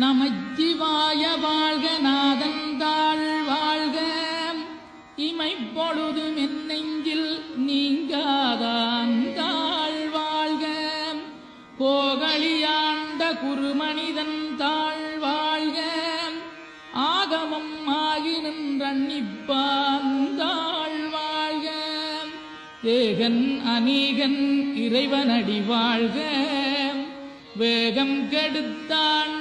நமச்சிவாய வாழ்க நாதந்தாள் வாழ்க. இமைப்பொழுதும் என் நெஞ்சில் நீங்காதாந்தாள் வாழ்க. கோகலியாண்ட குருமனிதன் தாழ் வாழ்க. ஆகமம் ஆகி நின்றண்ணிப்பாந்தாள் வாழ்க. ஏகன் அநீகன் இறைவனடி வாழ்க. வேகம் கெடுத்தான்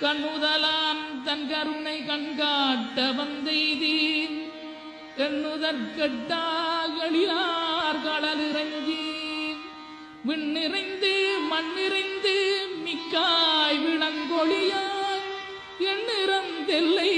கண்ணுதலான் தன் கருணை கண்காட்ட வந்தெய்தீன் எண்ணுதற்கட்டாகளிலார் கடலிறங்கி. விண்ணிறைந்து மண்ணிறைந்து மிக்காய் விளங்கொழியாய். எண்ணிறந்தெல்லை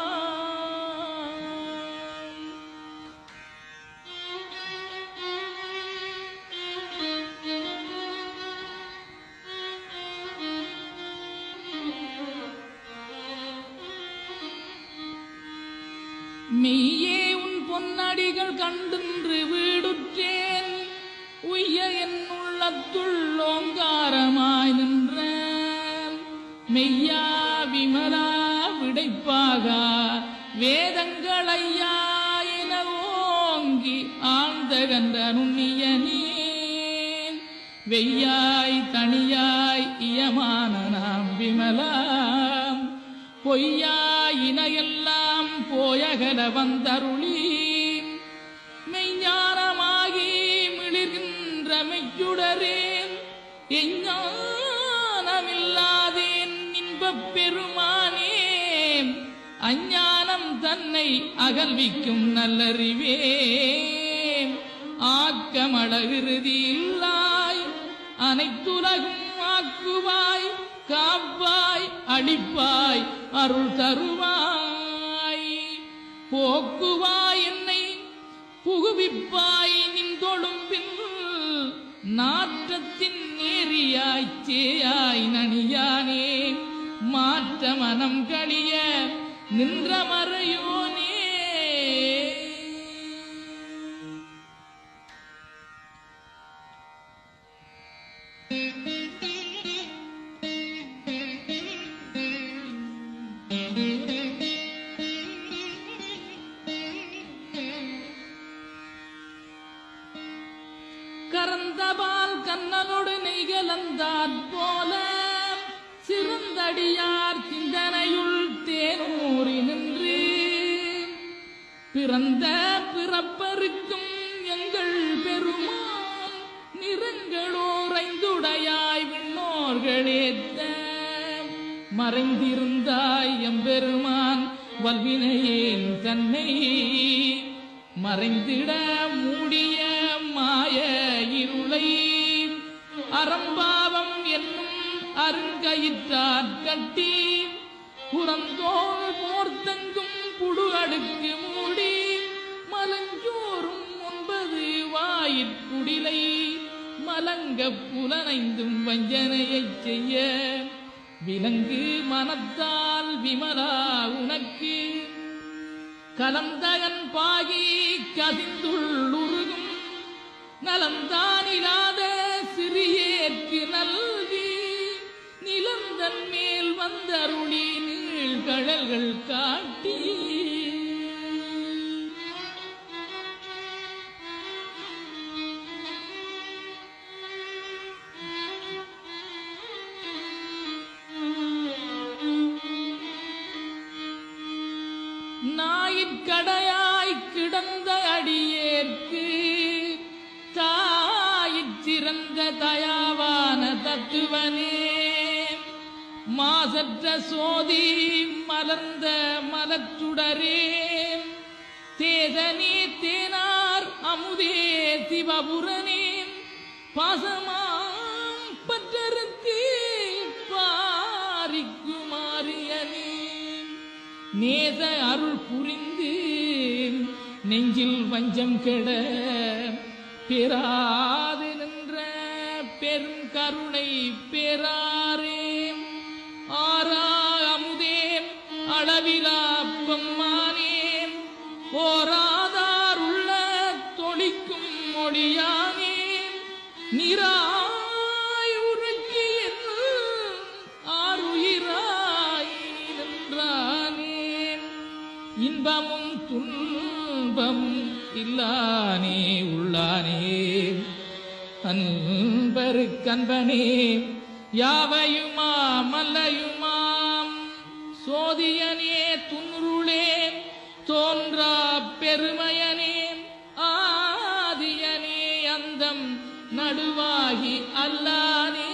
பொன்னடிகள் கண்டின்று வீடுற்றேன். உய்ய என் உள்ளத்துள் ஓங்காரமாய் நின்ற மெய்யா விமலா விடைப்பாக வேதங்களையா என ஓங்கி ஆழ்ந்த கன்ற நுண்ணியனே வெய்யாய் தனியாய் இயமான நாம் விமலாம். பொய்யாயினையெல்லாம் போயகல வந்தருளி எஞ்ஞானமில்லாதேன் இன்பப் பெருமானே அஞ்ஞானம் தன்னை அகல்விக்கும் நல்லறிவே. ஆக்கமழகிருதி இல்லாய் அனைத்துலகும் ஆக்குவாய் காப்பாய் அடிப்பாய் அருள் தருவாய். போக்குவாய் என்னை புகுவிப்பாய் நின் தொழும்பின் நாற்றத்தின் நேரியாய்ச்சேயாய் நனியானே மாற்ற மனம் கழிய நின்ற மறையோனே. பிறப்பருக்கும் எங்கள் பெருமான் நிறங்களோரைந்துடையாய் விண்ணோர்களேத்த. மறைந்திருந்தாய் எம்பெருமான் வல்வினையேன் தன்னை. மறைந்திட மூடிய மாய இருளை. அறம்பாவம் என்னும் அருங்கயிற்றார் கட்டி. புறந்தோல் போர்த்தங்கும் புடு அடுக்கு மூடி. வாயிற்குடிலை மலங்க புலனைந்தும் வஞ்சனையைச் செய்ய. விலங்கு மனத்தால் விமலா உனக்கு. கலந்தகன் பாகி கதிந்துள்ளுருகும் நலந்தானிலாத சிறியேற்கு நல்கி. நிலந்தன் மேல் வந்தருளி நீழ்கழல்கள் காட்டி. மாசற்ற சோதி மலர்ந்த மலச்சுடரே. தேதனே தேனார் அமுதே சிவபுரனேன் பாசமாம் பற்றருக்கு பாரிக்குமாரியனே. நேச அருள் புரிந்து நெஞ்சில் வஞ்சம் கெட பெறாது நின்ற பெரும் கருணை பெறாரே தொழிக்கும் மொழியானே நிராய் இன்பமும் துன்பம் இல்லானே உள்ளானே. அன்பரு கண்பனே யாவையுமா மல்லையுமாம் சோதியனே துன்றுளே தோன்றா பெருமையனே. நடுவாகி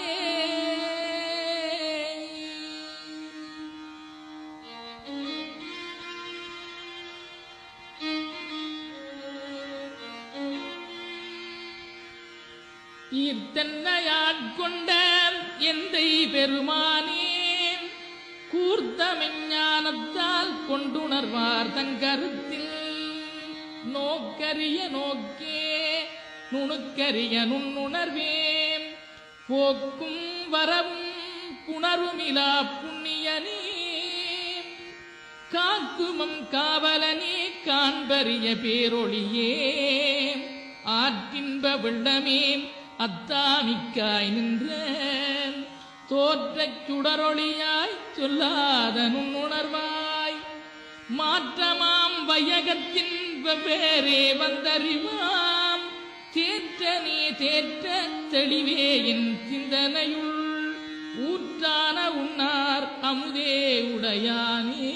ஈர்த்தன்னையாட்கொண்ட எந்தை பெருமானே கூர்த்த கொண்டுணர்வார் தன் கருத்தில். நோக்கரிய நோக்கே நுணுக்கரிய நுண்ணுணர்வே. போக்கும் வரவும் புணருமிலா புண்ணியனே. காக்குமம் காவலனே காண்பறிய பேரொழியே. ஆற்றின்ப வெள்ளமே அத்தாமிக்காய் நின்ற. தோற்றச் சுடரொளியாய் சொல்லாத நுண்ணுணர்வாய். மாற்றமாம் வையகத்தின் வெவ்வேறே வந்தறிவாம். தேற்றனே தேற்ற தெளிவே என் சிந்தனையுள் ஊற்றான உன்னார் அமுதே உடையானே.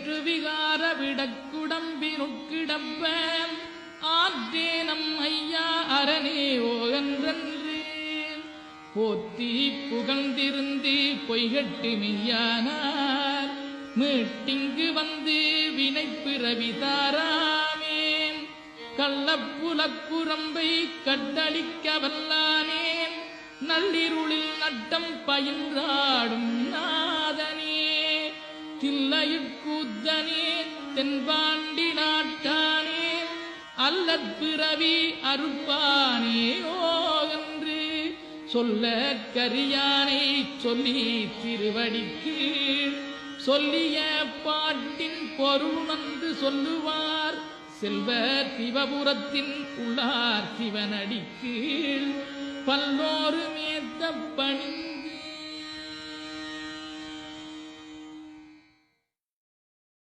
ஏற்று விகார விடக்குடம்பினுட்கிடப்ப ஆற்றேனம் ஐயா அரணே என்றன்று போத்தி புகழ்ந்திருந்து பொய்கட்டு மெய்யானார். மீட்டிங்கு வந்து வினை பிறவி தாராமே கள்ளப்புலக்குரம்பை கட்டளிக்க வல்லானேன். நள்ளிருளில் நட்டம் பயின்றாடும் நாதனே. தில்லையுட்கூத்தனே தென்பாண்டி நாட்டானே அல்லற் பிறவி அறுப்பானே ஓகன்று சொல்ல கரியானை சொல்லி திருவடிக்கு சொல்லிய பாட்டின் பொருளுணர்ந்து சொல்லுவார். செல்வ சிவபுரத்தின் உள்ளார் சிவனடிக்கு. பல்லோரு மேத்த பணிந்த